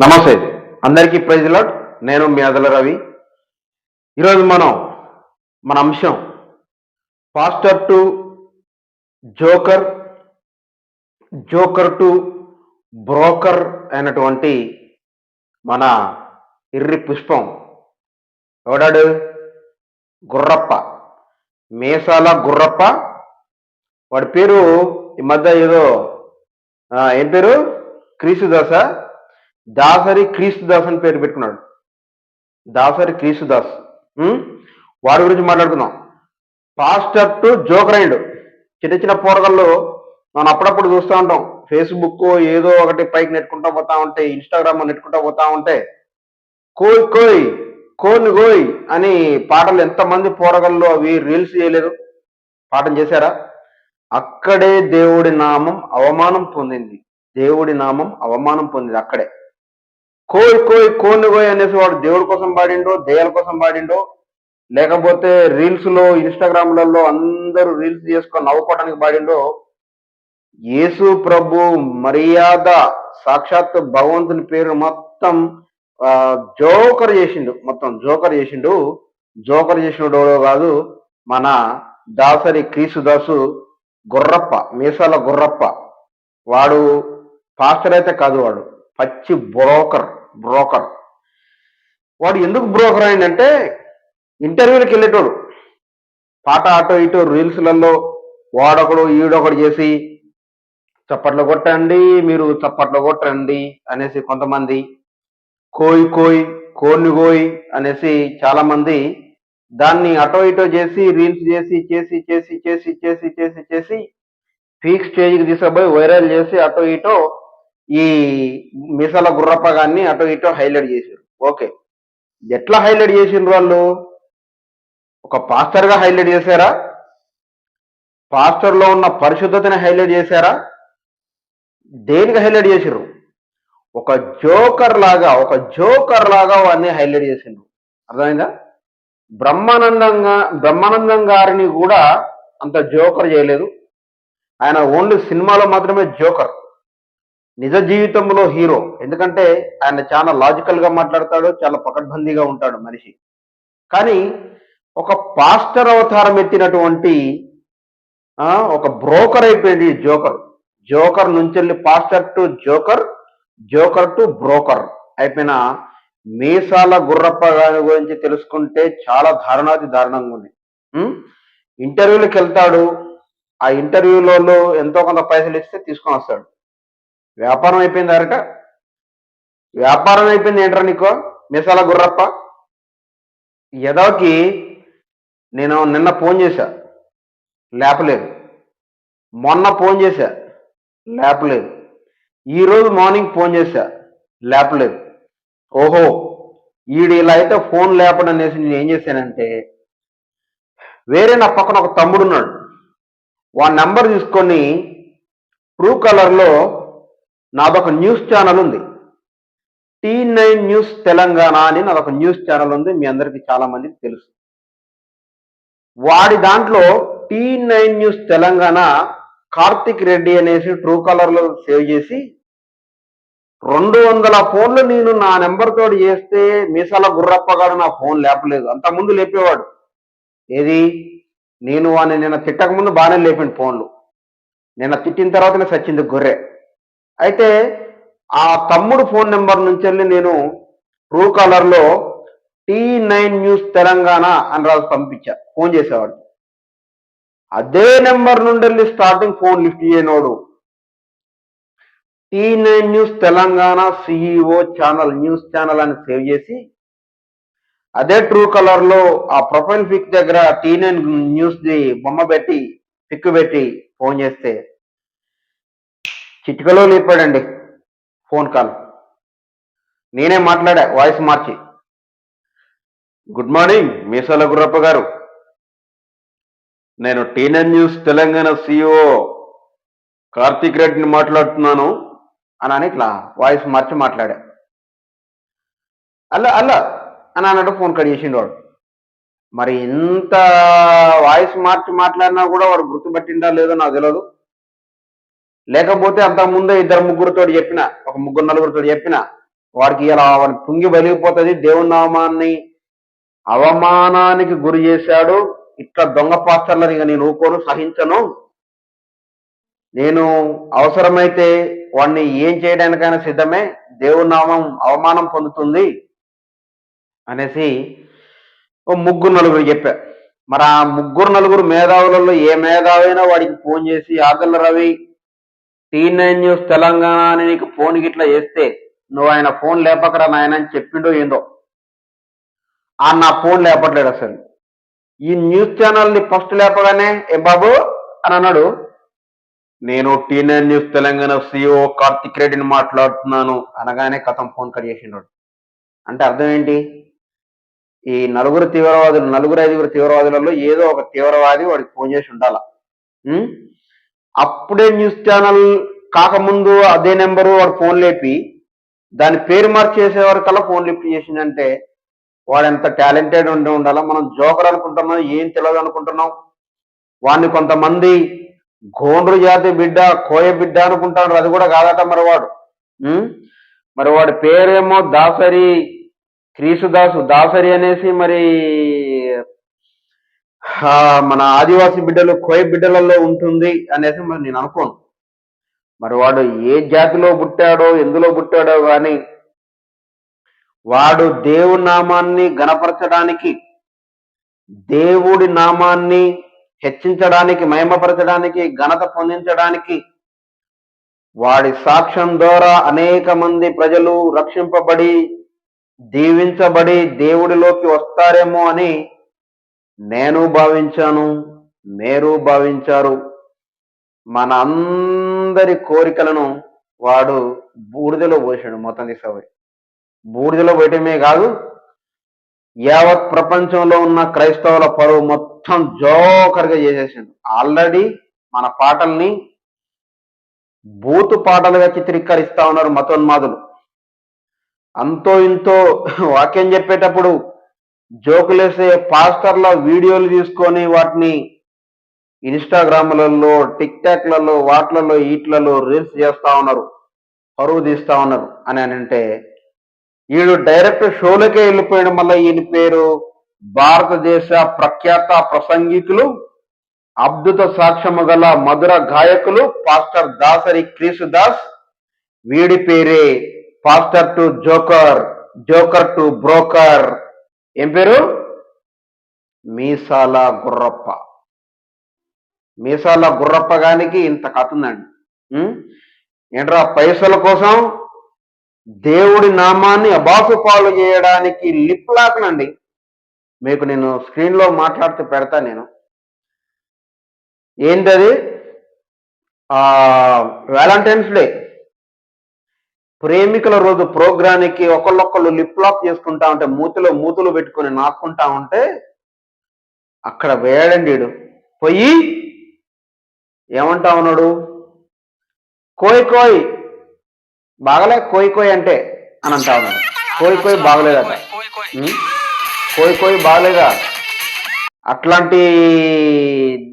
నమస్తే. అందరికీ praise lot నేను మీ అదల రవి. ఈరోజు మనం మన అంశం pastor to joker joker to broker అయినటువంటి మన ఇర్రి పుష్పం. ఎవడాడు? గుర్రప్ప. మేసాల గుర్రప్ప. వాడి పేరు ఈ మధ్య ఏదో ఏం పేరు? క్రీసుదాసా దాసరి క్రీస్తుదాస్ అని పేరు పెట్టుకున్నాడు. దాసరి క్రీస్తుదాస్. ఉం? వాడి గురించి మాట్లాడుకుందాం. పాస్టర్ టు జోకర్ చిన్న చిన్న పోరగల్లో మనం అప్పుడప్పుడు చూస్తూ ఉంటాం. ఫేస్బుక్ ఏదో ఒకటి పైకి నెట్టుకుంటా పోతా ఉంటే ఇన్స్టాగ్రామ్ నెట్టుకుంటా పోతా ఉంటే కోయ్ కోయ్ కోని గోయ్ అని పాటలు ఎంతమంది పోరగల్లో అవి రీల్స్ చేయలేదు. పాఠం చేశారా? అక్కడే దేవుడి నామం అవమానం పొందింది. దేవుడి నామం అవమానం పొందింది అక్కడే. కోయ్ కోయ్ కోని కోయ్ అనేసి వాడు దేవుడి కోసం పాడిండో దయ్యాల కోసం పాడిండో లేకపోతే రీల్స్లో ఇన్స్టాగ్రామ్లలో అందరూ రీల్స్ చేసుకొని నవ్వుకోవడానికి పాడిండో యేసు ప్రభు మర్యాద సాక్షాత్ భగవంతుని పేరు మొత్తం జోకర్ చేసిండు మొత్తం జోకర్ చేసిండు. జోకర్ చేసినోడు కాదు మన దాసరి క్రీసుదాసు గుర్రప్ప మీసాల గుర్రప్ప. వాడు పాస్టర్ అయితే కాదు వాడు. పచ్చి బ్రోకర్ బ్రోకర్. వాడు ఎందుకు బ్రోకర్ అయిందంటే ఇంటర్వ్యూలకు వెళ్ళేటోడు. పాట అటో ఇటో రీల్స్లలో వాడొకడు ఈడొకడు చేసి చప్పట్లు కొట్టండి మీరు చప్పట్లు కొట్టండి అనేసి కొంతమంది కోయ్ కోయి కోన్ని కోయ్ అనేసి చాలామంది దాన్ని అటో ఇటో చేసి రీల్స్ చేసి చేసి చేసి చేసి చేసి చేసి చేసి పీక్ స్టేజ్కి తీసుకుపోయి వైరల్ చేసి అటో ఇటో ఈ మిసల గుర్రప్ప గాన్ని అటో ఇటో హైలైట్ చేశారు. ఓకే. ఎట్లా హైలైట్ చేసిండ్రు వాళ్ళు? ఒక పాస్టర్గా హైలైట్ చేశారా? పాస్టర్లో ఉన్న పరిశుద్ధతని హైలైట్ చేశారా? దేనికి హైలైట్ చేసిర్రు ఒక జోకర్ లాగా ఒక జోకర్ లాగా వాడిని హైలైట్ చేసిండ్రు. అర్థమైందా? బ్రహ్మానందంగా బ్రహ్మానందం గారిని కూడా అంత జోకర్ చేయలేదు. ఆయన ఓన్లీ సినిమాలో మాత్రమే జోకర్. నిజ జీవితంలో హీరో. ఎందుకంటే ఆయన చాలా లాజికల్గా మాట్లాడతాడు చాలా పకడ్బందీగా ఉంటాడు మనిషి. కానీ ఒక పాస్టర్ అవతారం ఎత్తినటువంటి ఒక బ్రోకర్ అయిపోయింది జోకర్ జోకర్ నుంచి వెళ్ళి pastor to joker joker to broker అయిపోయిన మీసాల గుర్రప్ప గారి గురించి తెలుసుకుంటే చాలా దారుణాతి దారుణంగా ఉంది. ఇంటర్వ్యూలకు వెళ్తాడు. ఆ ఇంటర్వ్యూలలో ఎంతో కొంత పైసలు ఇస్తే తీసుకొని వస్తాడు. వ్యాపారం అయిపోయింది అరక? వ్యాపారం అయిపోయింది ఏంట్రా నీకో? మిసాల గుర్రప్ప? ఎదవకి నేను నిన్న ఫోన్ చేశా. లేపలేదు. మొన్న ఫోన్ చేశా. లేపలేదు. ఈరోజు మార్నింగ్ ఫోన్ చేశా. లేపలేదు. ఓహో ఈడు ఇలా అయితే ఫోన్ లేపడం అనేసి నేను ఏం చేశానంటే వేరే నా పక్కన ఒక తమ్ముడు ఉన్నాడు వాడి నెంబర్ తీసుకొని ట్రూ కలర్లో నాదొక న్యూస్ ఛానల్ ఉంది. టీ నైన్ న్యూస్ తెలంగాణ అని నాదొక న్యూస్ ఛానల్ ఉంది మీ అందరికీ చాలా మందికి తెలుసు. వాడి దాంట్లో T nine news Telangana Karthik Reddy అనేసి ట్రూ కలర్లో సేవ్ చేసి రెండు వందల ఫోన్లు నేను నా నెంబర్ తోటి చేస్తే మీసాల గుర్రప్పగాడు నా ఫోన్ లేపలేదు. అంత ముందు లేపేవాడు. ఏది? నేను వాడిని నిన్న తిట్టకముందు బాగానే లేపిండు ఫోన్లు. నిన్న తిట్టిన తర్వాతనే సచ్చింది గొర్రె. అయితే ఆ తమ్ముడు ఫోన్ నెంబర్ నుంచి వెళ్ళి నేను ట్రూ కాలర్లో టీ నైన్ న్యూస్ తెలంగాణ అని రాసి పంపించా ఫోన్ చేసేవాడు. అదే నెంబర్ నుండి వెళ్ళి starting phone lift చేయనోడు. T nine news Telangana CEO channel news channel అని సేవ్ చేసి అదే ట్రూ కలర్లో ఆ ప్రొఫైల్ పిక్ దగ్గర టీ నైన్ న్యూస్ది బొమ్మ పెట్టి పిక్ పెట్టి ఫోన్ చేస్తే చిటికలో లేపాడండి. Phone call. నేనే మాట్లాడా వాయిస్ మార్చి. గుడ్ మార్నింగ్ మీసాల గుర్రప్ప గారు. నేను T N news Telangana CEO Karthik రెడ్డిని మాట్లాడుతున్నాను అని అని ఇట్లా వాయిస్ మార్చి మాట్లాడా. అల్ల అల్ల అని అన్నట్టు ఫోన్ కట్ చేసిండు వాడు. మరి ఇంత వాయిస్ మార్చి మాట్లాడినా కూడా వాడు గుర్తుపట్టిండా లేదో నాకు తెలియదు లేకపోతే అంత ముందే ఇద్దరు ముగ్గురుతో చెప్పిన ఒక ముగ్గురు నలుగురితో చెప్పిన వాడికి ఇలా వాడి పుంగి వెలిగిపోతుంది దేవుని నామాన్ని అవమానానికి గురి చేశాడు. ఇట్లా దొంగ పాస్టర్లను ఇక నేను ఊకోను సహించను. నేను అవసరమైతే వాడిని ఏం చేయడానికైనా సిద్ధమే దేవుని నామం అవమానం పొందుతుంది అనేసి ఓ ముగ్గురు నలుగురు చెప్పా. మరి ఆ ముగ్గురు నలుగురు మేధావులలో ఏ మేధావైనా వాడికి ఫోన్ చేసి ఆగల్ల Ravi T nine news Telangana అని నీకు ఫోన్ గిట్లా చేస్తే నువ్వు ఆయన ఫోన్ లేపకరా నాయన అని చెప్పిండో ఏందో? ఆ నా ఫోన్ లేపట్లేడు అసలు. ఈ న్యూస్ ఛానల్ని ఫస్ట్ లేపగానే ఏ బాబు అని అన్నాడు. నేను T nine news Telangana CEO Karthik రెడ్డిని మాట్లాడుతున్నాను అనగానే కథం ఫోన్ కట్ చేసిండు. అంటే అర్థం ఏంటి? ఈ నలుగురు తీవ్రవాదులు నలుగురు ఐదుగురు తీవ్రవాదులలో ఏదో ఒక తీవ్రవాది వాడికి ఫోన్ చేసి ఉండాలా? అప్పుడే న్యూస్ ఛానల్ కాకముందు అదే నెంబరు వాడు ఫోన్ లేపి దాని పేరు మార్చి చేసేవారికల్లా ఫోన్ లిఫ్ట్ చేసిందంటే వాడు ఎంత టాలెంటెడ్ ఉండి ఉండాలా? మనం జోకర్ అనుకుంటున్నాం ఏం తెలియదు అనుకుంటున్నాం? వాడిని కొంతమంది గోండ్రు జాతి బిడ్డ కోయ బిడ్డ అనుకుంటాడు అది కూడా కాదట మరి వాడు మరి వాడి పేరేమో దాసరి క్రీసు దాసు దాసరి అనేసి మరి మన ఆదివాసి బిడ్డలు కోయ బిడ్డలలో ఉంటుంది అనేసి మరి నేను అనుకోను. మరి వాడు ఏ జాతిలో పుట్టాడో ఎందులో పుట్టాడో కానీ వాడు దేవుడి నామాన్ని గణపరచడానికి దేవుడి నామాన్ని హెచ్చించడానికి మహిమపరచడానికి ఘనత పొందించడానికి వాడి సాక్ష్యం ద్వారా అనేక మంది ప్రజలు రక్షింపబడి దీవించబడి దేవుడిలోకి వస్తారేమో అని నేను భావించాను మీరు భావించారు. మన అందరి కోరికలను వాడు బూడిదలో పోసాడు మొత్తం తీసుకుపోయి బూడిదలో పోయటమే కాదు యావత్ ప్రపంచంలో ఉన్న క్రైస్తవుల పరువు మొత్తం జోకర్గా చేసేసాడు. ఆల్రెడీ మన పాటల్ని బూతు పాటలుగా చిత్రీకరిస్తా ఉన్నారు మతోన్మాదులు. అంతో ఇంతో వాక్యం చెప్పేటప్పుడు జోకులేసే పాస్టర్ల వీడియోలు తీసుకొని వాటిని ఇన్స్టాగ్రామ్లలో టిక్ టాక్లలో వాట్లలో ఈట్లలో రీల్స్ చేస్తా ఉన్నారు. పరువు తీస్తూ ఉన్నారు అని అని అంటే వీడు డైరెక్ట్ షోలకే వెళ్ళిపోయడం వల్ల ఈయన పేరు. భారతదేశ ప్రఖ్యాత ప్రసంగికులు అద్భుత సాక్ష్యము గల మధుర గాయకులు పాస్టర్ దాసరి క్రీసు దాస్. వీడి పేరే pastor to joker joker to broker. ఏం పేరు? మీసాల గుర్రప్ప. మీసాల గుర్రప్ప గానికి ఇంత కథ ఉందండి. ఏంట్రా పైసల కోసం దేవుడి నామాన్ని అబాసు పాలు చేయడానికి లిప్ లాకనండి. మీకు నేను స్క్రీన్లో మాట్లాడుతూ పెడతా నేను. ఏంటది? Valentine's day. ప్రేమికుల రోజు ప్రోగ్రానికి ఒకళ్ళొక్కళ్ళు లిప్ లాక్ చేసుకుంటా ఉంటే మూతిలో మూతులు పెట్టుకొని నాక్కుంటా ఉంటే అక్కడ వేయడండి పోయి ఏమంటా ఉన్నాడు? కోయ్ కోయ్ బాగలే? కోయ్ కోయ్ అంటే అని అంటా ఉన్నాడు. కోయ్ కోయ్ బాగలేదట. ఉం? కోయ్ కోయ్ బాగలేదా? అట్లాంటి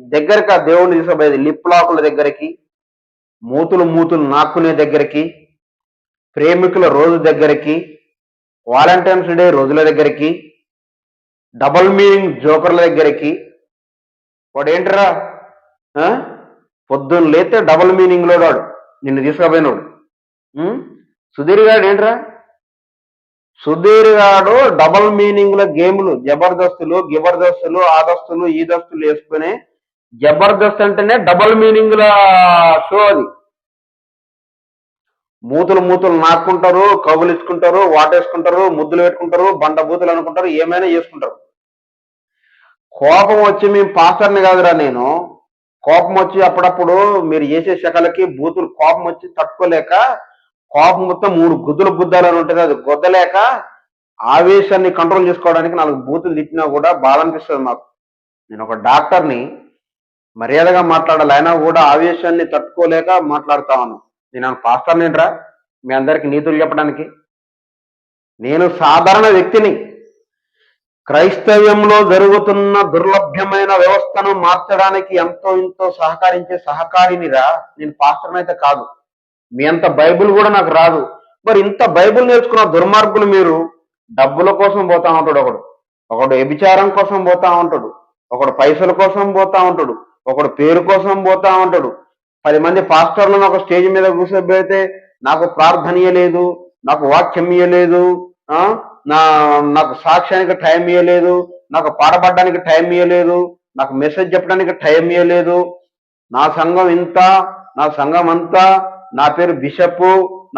దగ్గరికి ఆ దేవుడిని తీసుకుపోయేది లిప్ లాకుల దగ్గరికి మూతులు మూతులు నాక్కునే దగ్గరికి. ప్రేమికుల రోజు దగ్గరికి వాలంటైన్స్ డే రోజుల దగ్గరికి డబల్ మీనింగ్ జోకర్ల దగ్గరికి వాడు ఏంటరా పొద్దున్న లేతే డబల్ మీనింగ్లో వాడు నిన్ను తీసుకుపోయినోడు. సుధీర్ గాడు ఏంట్రా? సుధీర్ గాడు డబల్ మీనింగ్ల గేములు జబర్దస్తులు గిబర్దస్తులు ఆదస్తులు ఈదస్తులు వేసుకుని జబర్దస్త్ అంటేనే డబల్ మీనింగ్ల షో అది. మూతులు మూతులు నాక్కుంటారు కబులిచ్చుకుంటారు వాటేసుకుంటారు ముద్దులు పెట్టుకుంటారు బండ బూతులు అనుకుంటారు ఏమైనా చేసుకుంటారు. కోపం వచ్చి మేము పాస్టర్ని కాదురా నేను. కోపం వచ్చి అప్పుడప్పుడు మీరు చేసే శకలకి బూతులు కోపం వచ్చి తట్టుకోలేక కోపం మొత్తం మూడు గుద్దులు గుద్దాలని ఉంటుంది అది గుద్దలేక ఆవేశాన్ని కంట్రోల్ చేసుకోవడానికి నాలుగు బూతులు తిట్టినా కూడా బాధ అనిపిస్తుంది మాకు. నేను ఒక డాక్టర్ని మర్యాదగా మాట్లాడాలి అయినా కూడా ఆవేశాన్ని తట్టుకోలేక మాట్లాడుతాను నేను పాస్టర్ నేనురా మీ అందరికి నీతులు చెప్పడానికి. నేను సాధారణ వ్యక్తిని. క్రైస్తవ్యంలో జరుగుతున్న దుర్లభ్యమైన వ్యవస్థను మార్చడానికి ఎంతో ఇంతో సహకరించే సహకారినిరా నేను పాస్టర్ని అయితే కాదు. మీ అంత బైబిల్ కూడా నాకు రాదు. మరి ఇంత బైబిల్ నేర్చుకున్న దుర్మార్గులు మీరు డబ్బుల కోసం పోతా ఉంటాడు ఒకడు. ఒకడు వ్యభిచారం కోసం పోతా ఉంటాడు. ఒకడు పైసల కోసం పోతా ఉంటాడు. ఒకడు పేరు కోసం పోతా ఉంటాడు. పది మంది పాస్టర్లను ఒక స్టేజ్ మీద కూర్చోబెడితే నాకు ప్రార్థనీయలేదు నాకు వాక్యం ఇయ్యలేదు నా నాకు సాక్ష్యానికి టైం ఇయ్యలేదు నాకు పాడబడ్డానికి టైం ఇయ్యలేదు నాకు మెసేజ్ చెప్పడానికి టైం ఇయ్యలేదు. నా సంఘం ఇంత నా సంఘం అంతా నా పేరు బిషప్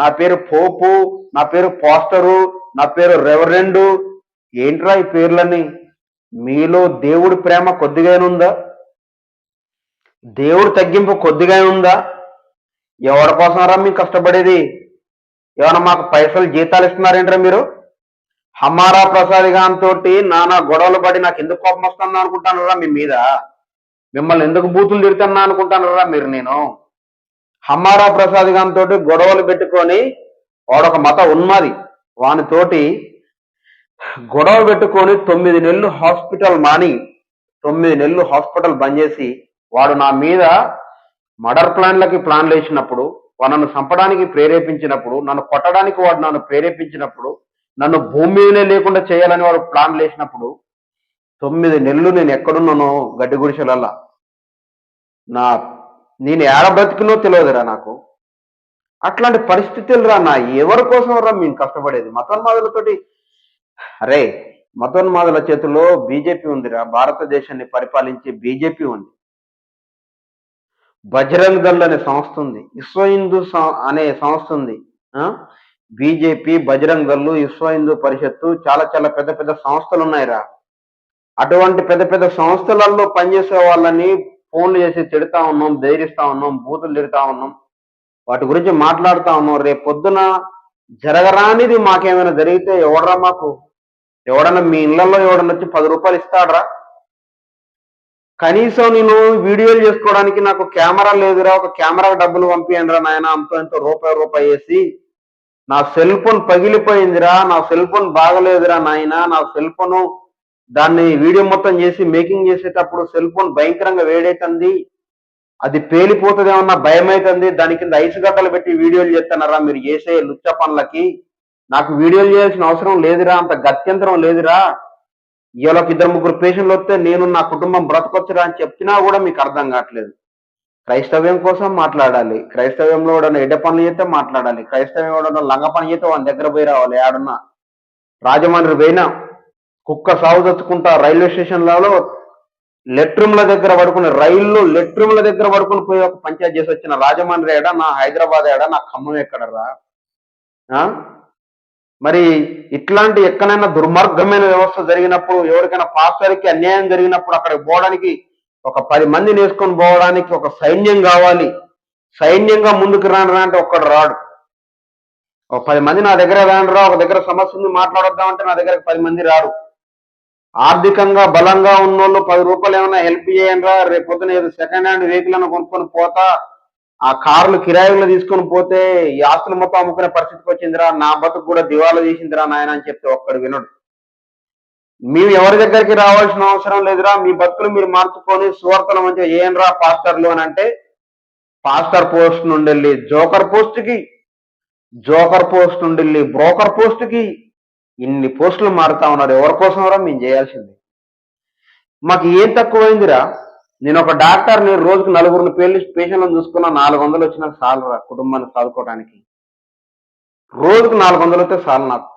నా పేరు పోపు నా పేరు పాస్టరు నా పేరు రెవరెండు. ఏంట్రా ఈ పేర్లని మీలో దేవుడి ప్రేమ కొద్దిగానుందా? దేవుడు తగ్గింపు కొద్దిగా ఉందా? ఎవరి కోసం రా మీకు కష్టపడేది? ఏమైనా మాకు పైసలు జీతాలు ఇస్తున్నారేంట్రా మీరు? హమారా ప్రసాద్ గాన్ తోటి నానా గొడవలు పడి నాకు ఎందుకు కోపం వస్తుందా అనుకుంటానురా మీ మీద? మిమ్మల్ని ఎందుకు బూతులు తిడుతున్నా అనుకుంటానురా మీరు నేను? హమారా ప్రసాద్ గాన్ తోటి గొడవలు పెట్టుకొని వాడొక మత ఉన్నది వానితోటి గొడవ పెట్టుకొని తొమ్మిది నెలలు హాస్పిటల్ మాని తొమ్మిది నెలలు హాస్పిటల్ బంద్ చేసి వాడు నా మీద మర్డర్ ప్లాన్లకి ప్లాన్లు వేసినప్పుడు వాడు నన్ను చంపడానికి ప్రేరేపించినప్పుడు నన్ను కొట్టడానికి వాడు నన్ను ప్రేరేపించినప్పుడు నన్ను భూమి మీదనే లేకుండా చేయాలని వాడు ప్లాన్లు వేసినప్పుడు తొమ్మిది నెలలు నేను ఎక్కడున్నానో గడ్డి గుడిసెలల్లా. నా నేను ఏడ బ్రతికినో తెలియదురా నాకు. అట్లాంటి పరిస్థితులు రా నా ఎవరి కోసం రా మేము కష్టపడేది? మతోన్మాదులతోటి అరే మతోన్మాదుల చేతిలో బీజేపీ ఉందిరా. భారతదేశాన్ని పరిపాలించే బీజేపీ ఉంది. బజరంగ్ దళ్ అనే సంస్థ ఉంది. విశ్వ హిందూ సం- అనే సంస్థ ఉంది. బీజేపీ బజరంగ్ దళ్ళు విశ్వ హిందూ పరిషత్తు చాలా చాలా పెద్ద పెద్ద సంస్థలు ఉన్నాయిరా. అటువంటి పెద్ద పెద్ద సంస్థలలో పనిచేసే వాళ్ళని ఫోన్లు చేసి తిడతా ఉన్నాం ధైర్యస్తా ఉన్నాం బూతులు తిడతా ఉన్నాం. వాటి గురించి మాట్లాడుతా ఉన్నాం. రేపు పొద్దున జరగరానిది మాకేమైనా జరిగితే ఎవడరా మాకు? ఎవడన్నా మీ ఇళ్ళలో ఎవడన్నా వచ్చి పది రూపాయలు ఇస్తాడరా? కనీసం నేను వీడియోలు చేసుకోవడానికి నాకు కెమెరా లేదురా ఒక కెమెరా డబ్బులు పంపియండి నాయన అంత ఎంతో రూపాయి రూపాయి వేసి నా సెల్ ఫోన్ పగిలిపోయిందిరా నా సెల్ ఫోన్ బాగలేదురా నాయన నా సెల్ ఫోన్ దాన్ని వీడియో మొత్తం చేసి మేకింగ్ చేసేటప్పుడు సెల్ ఫోన్ భయంకరంగా వేడైతుంది అది పేలిపోతుందేమన్నా భయం అవుతుంది దాని కింద ఐసు గడ్డలు పెట్టి వీడియోలు చేస్తున్నారా మీరు చేసే లుచ్చ పనులకి? నాకు వీడియోలు చేయాల్సిన అవసరం లేదురా అంత గత్యంతరం లేదురా. ఇవాళ ఇద్దరు ముగ్గురు పేషెంట్లు వస్తే నేను నా కుటుంబం బ్రతకొచ్చురా అని చెప్పినా కూడా మీకు అర్థం కావట్లేదు. క్రైస్తవ్యం కోసం మాట్లాడాలి. క్రైస్తవ్యంలో కూడా ఎడ్డ పనులు చేస్తే మాట్లాడాలి. క్రైస్తవ్యం కూడా లంగ పని చేస్తే వాళ్ళ దగ్గర పోయి రావాలి. ఆడున్నా. రాజమండ్రి పోయినా కుక్క సాగు తెచ్చుకుంటా రైల్వే స్టేషన్లలో లెట్రూమ్ల దగ్గర పడుకుని రైల్లో లెట్రూమ్ల దగ్గర పడుకుని పోయి ఒక పంచాయతీ చేసి వచ్చిన రాజమండ్రి ఏడా నా హైదరాబాద్ ఏడా నా ఖమ్మం ఎక్కడరా? ఆ? మరి ఇట్లాంటి ఎక్కడైనా దుర్మార్గమైన వ్యవస్థ జరిగినప్పుడు ఎవరికైనా పాస్టర్కి అన్యాయం జరిగినప్పుడు అక్కడికి పోవడానికి ఒక పది మంది నేర్చుకొని పోవడానికి ఒక సైన్యం కావాలి. సైన్యంగా ముందుకు రాను అంటే ఒక్కడు రాడు. ఒక పది మంది నా దగ్గర రానరా ఒక దగ్గర సమస్య ఉంది మాట్లాడొద్దామంటే నా దగ్గర పది మంది రారు. ఆర్థికంగా బలంగా ఉన్నోళ్ళు పది రూపాయలు ఏమైనా హెల్ప్ చేయండి రా రేపు పొద్దున ఏదో సెకండ్ హ్యాండ్ వెహికల్ అని కొనుక్కొని పోతా ఆ కార్లు కిరాయిలు తీసుకొని పోతే ఈ ఆస్తులు మొత్తం అమ్ముకునే పరిస్థితికి వచ్చిందిరా నా బతుకు కూడా దివాలా చేసిందిరా నాయన అని చెప్తే ఒక్కడు వినడు. మీరు ఎవరి దగ్గరికి రావాల్సిన అవసరం లేదురా మీ బతుకులు మీరు మార్చుకొని సువార్తల మంచిగా ఏయనరా పాస్టర్లు అని అంటే పాస్టర్ పోస్ట్ నుండి వెళ్ళి జోకర్ పోస్ట్కి జోకర్ పోస్ట్ నుండి వెళ్ళి బ్రోకర్ పోస్ట్కి ఇన్ని పోస్టులు మారుతా ఉన్నారు. ఎవరి కోసం రా? మేము చేయాల్సింది. మాకు ఏం తక్కువైందిరా? నేను ఒక డాక్టర్ నేను రోజుకు నలుగురిని పేర్లు పేషెంట్లను చూసుకున్నా నాలుగు వందలు వచ్చినా చాలు రా కుటుంబాన్ని చదువుకోవడానికి రోజుకు నాలుగు వందలు వస్తే చాలు నాకు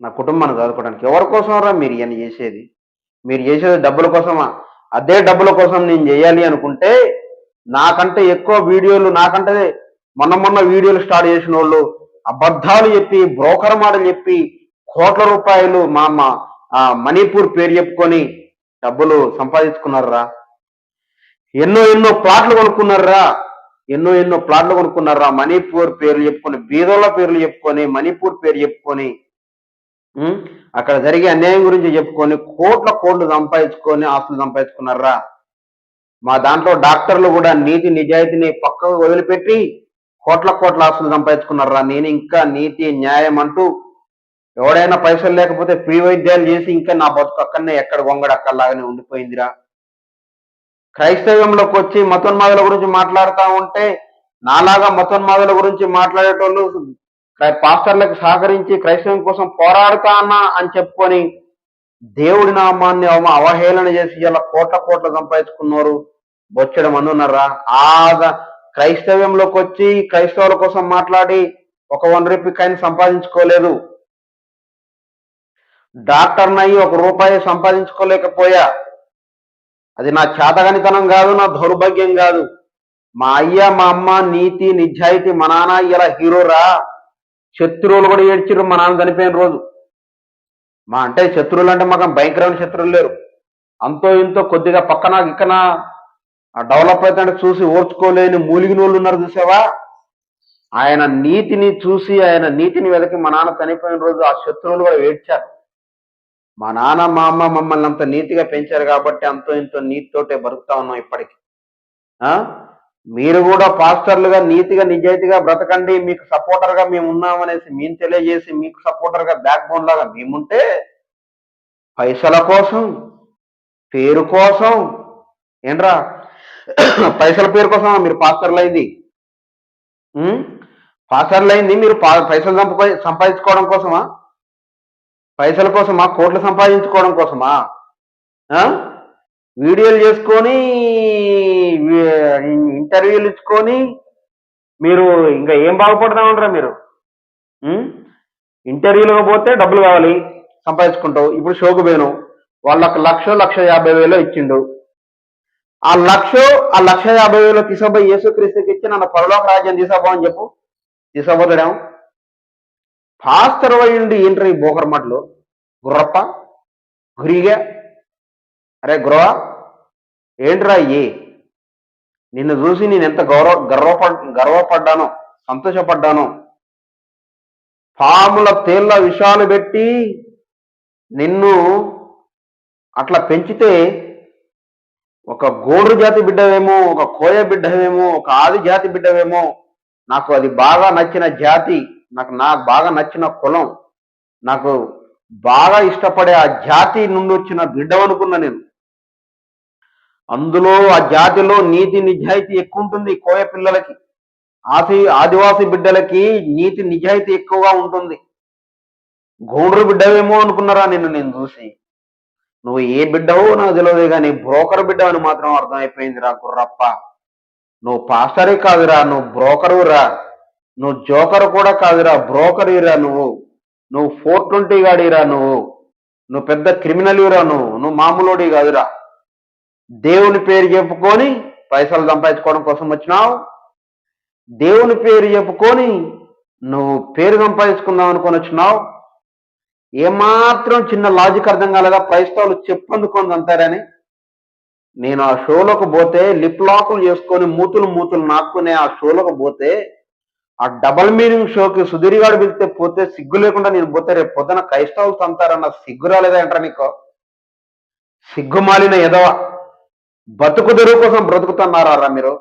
నా కుటుంబాన్ని చదువుకోవడానికి ఎవరి కోసం రా మీరు ఇవన్నీ చేసేది? మీరు చేసేది డబ్బుల కోసమా అదే డబ్బుల కోసం నేను చేయాలి అనుకుంటే నాకంటే ఎక్కువ వీడియోలు నాకంటే మొన్న మొన్న వీడియోలు స్టార్ట్ చేసిన వాళ్ళు అబద్ధాలు చెప్పి బ్రోకర్ మాటలు చెప్పి కోట్ల రూపాయలు మా మా మణిపూర్ పేరు చెప్పుకొని డబ్బులు సంపాదించుకున్నారా ఎన్నో ఎన్నో ప్లాట్లు కొనుక్కున్నారా? ఎన్నో ఎన్నో ప్లాట్లు కొనుక్కున్నారా? మణిపూర్ పేర్లు చెప్పుకొని బీదోళ్ళ పేర్లు చెప్పుకొని మణిపూర్ పేరు చెప్పుకొని అక్కడ జరిగే అన్యాయం గురించి చెప్పుకొని కోట్ల కోట్లు సంపాదించుకొని ఆస్తులు సంపాదించుకున్నారా? మా దాంట్లో డాక్టర్లు కూడా నీతి నిజాయితీని పక్కకు వదిలిపెట్టి కోట్ల కోట్ల ఆస్తులు సంపాదించుకున్నారా? నేను ఇంకా నీతి న్యాయం అంటూ ఎవడైనా పైసలు లేకపోతే ఫ్రీ వైద్యాలు చేసి ఇంకా నా బతుకు అక్కడనే ఎక్కడ గొంగడు అక్కడలాగానే ఉండిపోయిందిరా. క్రైస్తవ్యంలోకి వచ్చి మతోన్మాదుల గురించి మాట్లాడుతూ ఉంటే నాలాగా మతోన్మాదుల గురించి మాట్లాడేటోళ్ళు పాస్టర్లకు సహకరించి క్రైస్తవం కోసం పోరాడుతానా అని చెప్పుకొని దేవుడి నామాన్ని అవహేళన చేసి ఇలా కోట్ల కోట్ల సంపాదించుకున్నారు బొచ్చడం అనున్నారా? ఉన్నారా ఆ క్రైస్తవ్యంలోకి వచ్చి క్రైస్తవుల కోసం మాట్లాడి ఒక వన్ రూపీ కాయిన్ సంపాదించుకోలేదు. డాక్టర్నయ్యి ఒక రూపాయి సంపాదించుకోలేకపోయా. అది నా చేతగనితనం కాదు నా దౌర్భాగ్యం కాదు. మా అయ్య మా అమ్మ నీతి నిజాయితీ మా నాన్న ఇలా హీరోరా శత్రువులు కూడా ఏడ్చిర్రు మా నాన్న చనిపోయిన రోజు. మా అంటే శత్రువులు అంటే మాకు భయంకరమైన శత్రువులు లేరు. అంతో ఇంతో కొద్దిగా పక్కన ఇక్కడ డెవలప్ అయితే చూసి ఓర్చుకోలేని మూలిగిన వాళ్ళు ఉన్నారు చూసావా? ఆయన నీతిని చూసి ఆయన నీతిని వెదకి మా నాన్న చనిపోయిన రోజు ఆ శత్రువులు కూడా ఏడ్చారు. మా నాన్న మా అమ్మ మమ్మల్ని అంత నీతిగా పెంచారు కాబట్టి అంతో ఇంతో నీతితోటే బతుకుతా ఉన్నాం ఇప్పటికి. మీరు కూడా పాస్టర్లుగా నీతిగా నిజాయితీగా బ్రతకండి. మీకు సపోర్టర్గా మేము ఉన్నామనేసి మేము తెలియజేసి మీకు సపోర్టర్గా బ్యాక్ బోన్ లాగా మేముంటే పైసల కోసం పేరు కోసం ఏంట్రా? పైసల పేరు కోసం మీరు పాస్టర్లు అయింది పాస్టర్లు అయింది మీరు పా- పైసలు సంపా సంపాదించుకోవడం కోసమా? పైసల కోసమా కోట్లు సంపాదించుకోవడం కోసమా? వీడియోలు చేసుకొని ఇంటర్వ్యూలు ఇచ్చుకొని మీరు ఇంకా ఏం బాగుపడదామంటారా మీరు? ఇంటర్వ్యూలకు పోతే డబ్బులు కావాలి. సంపాదించుకుంటావు. ఇప్పుడు షోకు పోయాను వాళ్ళకి లక్ష లక్ష యాభై వేలు ఇచ్చిండు. ఆ లక్ష ఆ లక్ష యాభై వేలు తీసుకుపోయి యేసుక్రీస్తుకి ఇచ్చి నన్ను పరలోక రాజ్యం తీసుకోబోని చెప్పు. తీసుకోబోతాడేమో పాస్టర్ అయ్యుండి ఏంట్రా ఈ బోకర్ గుర్రప్ప? గురిగా? అరే గురవ ఏంట్రా ఏ నిన్ను చూసి నేను ఎంత గౌరవ గర్వపడ్ గర్వపడ్డానో సంతోషపడ్డానో? పాముల తేళ్ళ విషయాలు పెట్టి నిన్ను అట్లా పెంచితే ఒక గోడు జాతి బిడ్డవేమో ఒక కోయ బిడ్డవేమో ఒక ఆది జాతి బిడ్డవేమో నాకు అది బాగా నచ్చిన జాతి నాకు నాకు బాగా నచ్చిన కులం నాకు బాగా ఇష్టపడే ఆ జాతి నుండి వచ్చిన బిడ్డ అనుకున్నా నేను. అందులో ఆ జాతిలో నీతి నిజాయితీ ఎక్కువ ఉంటుంది కోయ పిల్లలకి. ఆసి ఆదివాసీ బిడ్డలకి నీతి నిజాయితీ ఎక్కువగా ఉంటుంది. గోండ్రు బిడ్డవేమో అనుకున్నారా నిన్ను నేను చూసి? నువ్వు ఏ బిడ్డవో నాకు తెలియదు కానీ బ్రోకర్ బిడ్డ అని మాత్రం అర్థమైపోయిందిరా గుర్రప్ప. నువ్వు పాస్టరే కాదురా నువ్వు బ్రోకరురా నువ్వు జోకర్ కూడా కాదురా బ్రోకర్ ఇరా నువ్వు. నువ్వు ఫోర్ ట్వంటీ గాడిరా నువ్వు. నువ్వు పెద్ద క్రిమినల్రా నువ్వు. నువ్వు మామూలుడి కాదురా. దేవుని పేరు చెప్పుకొని పైసలు సంపాదించుకోవడం కోసం వచ్చినావు. దేవుని పేరు చెప్పుకొని నువ్వు పేరు సంపాదించుకుందాం అనుకొని వచ్చినావు. ఏమాత్రం చిన్న లాజిక్ అర్థం కాలేదా? క్రైస్తవులు చెప్పందుకొని అంటారని. నేను ఆ షోలోకి పోతే లిప్ లాకులు చేసుకొని మూతులు మూతులు నాక్కునే ఆ షోలోకి పోతే ఆ డబల్ మీనింగ్ షోకి సుధీర్గాడు పిలిస్తే పోతే సిగ్గు లేకుండా నేను పోతే రేపు పొద్దున క్రైస్తవులు తంతారన్న సిగ్గు రాలేదా అంటారా నీకు సిగ్గు మాలిన ఎదవ బతుకు దొరువు కోసం బ్రతుకుతున్నారా మీరు?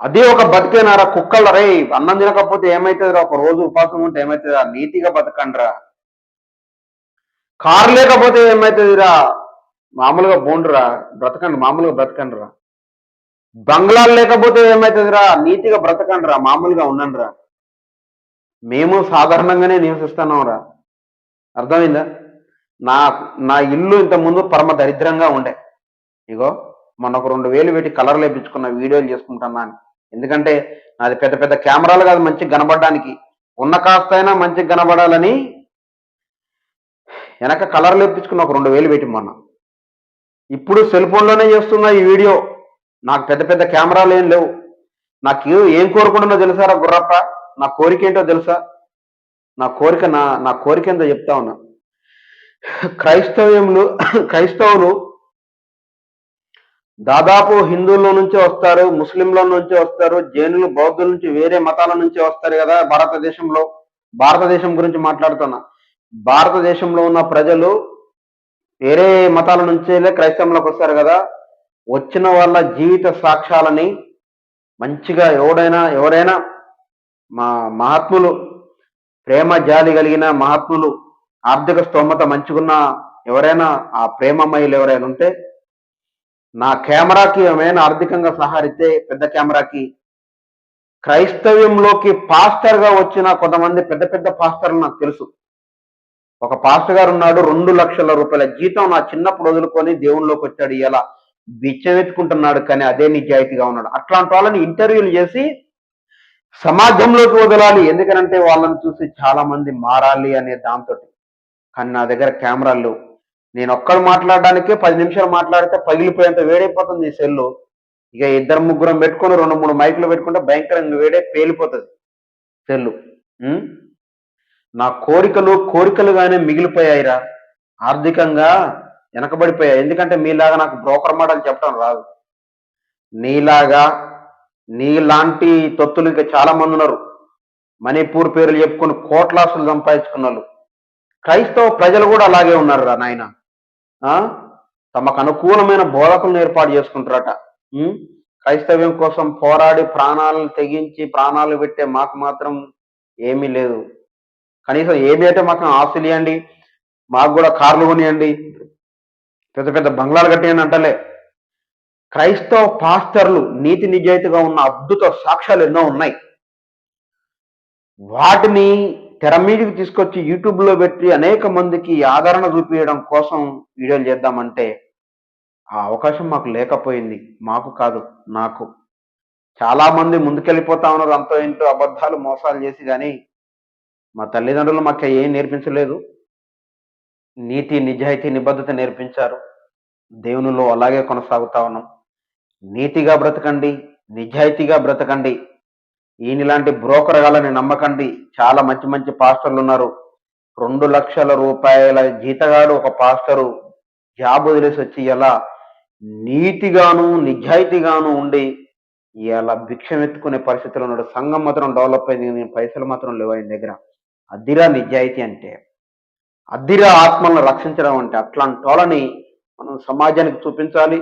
అదే ఒక బతికేనారా కుక్కల? రే అన్నం తినకపోతే ఏమైతుందిరా? ఒక రోజు ఉపాసం ఉంటే ఏమైతుందిరా? నీతిగా బతకండిరా. కారు లేకపోతే ఏమైతుందిరా? మామూలుగా బోండురా. బ్రతకండి మామూలుగా బ్రతకండిరా. బంగ్లాలు లేకపోతే ఏమైతుందిరా? నీతిగా బ్రతకండిరా మామూలుగా ఉండండిరా. మేము సాధారణంగానే నివసిస్తున్నాంరా. అర్థమైందా? నా నా ఇల్లు ఇంతకుముందు పరమ దరిద్రంగా ఉండే. ఇగో మొన్న ఒక రెండు వేలు పెట్టి కలర్లు వేపించుకున్న వీడియోలు చేసుకుంటున్నాను ఎందుకంటే నాది పెద్ద పెద్ద కెమెరాలు కాదు మంచిగా కనబడడానికి. ఉన్న కాస్తైనా మంచిగా కనబడాలని వెనక కలర్ లేపించుకున్న ఒక రెండు వేలు పెట్టి మొన్న. ఇప్పుడు సెల్ ఫోన్లోనే చేస్తున్నా ఈ వీడియో. నాకు పెద్ద పెద్ద కెమెరాలు ఏం లేవు. నాకు ఏం కోరుకుంటున్నా తెలుసారా గుర్రప్ప? నా కోరిక ఏంటో తెలుసా? నా కోరిక నా నా కోరిక ఏంటో చెప్తా ఉన్నా. క్రైస్తవ్యములు క్రైస్తవులు దాదాపు హిందువుల నుంచే వస్తారు ముస్లింల నుంచే వస్తారు జైనులు బౌద్ధుల నుంచి వేరే మతాల నుంచి వస్తారు కదా భారతదేశంలో. భారతదేశం గురించి మాట్లాడుతున్నా. భారతదేశంలో ఉన్న ప్రజలు వేరే మతాల నుంచే క్రైస్తవంలోకి వస్తారు కదా. వచ్చిన వాళ్ళ జీవిత సాక్ష్యాలని మంచిగా ఎవడైనా ఎవరైనా మా మహాత్ములు ప్రేమ జాలి కలిగిన మహాత్ములు ఆర్థిక స్తోమత మంచిగున్న ఎవరైనా ఆ ప్రేమమయులు ఎవరైనా ఉంటే నా కెమెరాకి ఏమైనా ఆర్థికంగా సహారితే పెద్ద కెమెరాకి. క్రైస్తవ్యంలోకి పాస్టర్గా వచ్చిన కొంతమంది పెద్ద పెద్ద పాస్టర్లు నాకు తెలుసు. ఒక పాస్టర్ గారు ఉన్నాడు రెండు లక్షల రూపాయల జీతం నా చిన్నప్పుడు వదులుకొని దేవుళ్ళలోకి వచ్చాడు ఇలా బిచ్చమెత్తుకుంటున్నాడు కానీ అదే నిజాయితీగా ఉన్నాడు. అట్లాంటి వాళ్ళని ఇంటర్వ్యూలు చేసి సమాజంలోకి వదలాలి. ఎందుకనంటే వాళ్ళని చూసి చాలా మంది మారాలి అనే దాంతో కానీ నా దగ్గర కెమెరాలు నేను ఒక్కడు మాట్లాడడానికే పది నిమిషాలు మాట్లాడితే పగిలిపోయేంత వేడైపోతుంది ఈ సెల్లు. ఇక ఇద్దరు ముగ్గురం పెట్టుకొని రెండు మూడు మైకులు పెట్టుకుంటే భయంకరంగా వేడే పేలిపోతుంది సెల్లు. నా కోరికలు కోరికలుగానే మిగిలిపోయాయిరా. ఆర్థికంగా వెనకబడిపోయాయి ఎందుకంటే మీలాగా నాకు బ్రోకర్ మోడల్ చెప్పడం రాదు. నీలాగా నీలాంటి తొత్తులు ఇంకా చాలా మంది ఉన్నారు. మణిపూర్ పేర్లు చెప్పుకొని కోట్లాసులు సంపాదించుకున్న వాళ్ళు. క్రైస్తవ ప్రజలు కూడా అలాగే ఉన్నారు రా నాయన తమకు అనుకూలమైన బోధకులను ఏర్పాటు చేసుకుంటారట. క్రైస్తవ్యం కోసం పోరాడి ప్రాణాలను తెగించి ప్రాణాలు పెట్టే మాకు మాత్రం ఏమీ లేదు. కనీసం ఏది అయితే మాకు ఆస్తులు ఇవ్వండి మాకు కూడా కార్లు కొనియండి పెద్ద పెద్ద బంగ్లాలు కట్టేయని అంటలే. క్రైస్తవ పాస్టర్లు నీతి నిజాయితీగా ఉన్న అద్భుత సాక్ష్యాలు ఎన్నో ఉన్నాయి. వాటిని తెర మీదకి తీసుకొచ్చి యూట్యూబ్లో పెట్టి అనేక మందికి ఆదరణ చూపించడం కోసం వీడియోలు చేద్దామంటే ఆ అవకాశం మాకు లేకపోయింది. మాకు కాదు నాకు. చాలామంది ముందుకెళ్ళిపోతా ఉన్నారు అంతో ఇంటో అబద్ధాలు మోసాలు చేసి కానీ మా తల్లిదండ్రులు మాకు ఏం నేర్పించలేదు. నీతి నిజాయితీ నిబద్ధత నేర్పించారు. దేవునిలో అలాగే కొనసాగుతా ఉన్నాం. నీతిగా బ్రతకండి నిజాయితీగా బ్రతకండి. ఈయనలాంటి బ్రోకర్ గాలని నమ్మకండి. చాలా మంచి మంచి పాస్టర్లు ఉన్నారు. రెండు లక్షల రూపాయల జీతగాడు ఒక పాస్టరు. జాబ్ వదిలేసి వచ్చి ఇలా నీతిగాను నిజాయితీగాను ఉండి ఇలా భిక్షం ఎత్తుకునే పరిస్థితిలో ఉన్నాడు. సంఘం మాత్రం డెవలప్ అయింది. పైసలు మాత్రం లేవు ఆయన దగ్గర. అదిరా నిజాయితీ అంటే. అద్దిరా ఆత్మలను రక్షించడం అంటే అట్లాంటి వాళ్ళని మనం సమాజానికి చూపించాలి.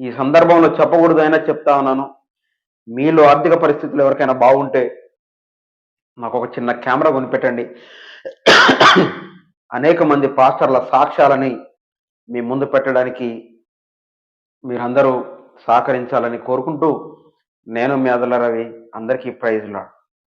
ఈ సందర్భంలో చెప్పకూడదైనా చెప్తా ఉన్నాను. మీలో ఆర్థిక పరిస్థితులు ఎవరికైనా బాగుంటే నాకు ఒక చిన్న కెమెరా కొనిపెట్టండి. అనేక మంది పాస్టర్ల సాక్ష్యాలని మీ ముందు పెట్టడానికి మీరందరూ సహకరించాలని కోరుకుంటూ నేను మీ అదల రవి అందరికీ ప్రైజ్లాడు.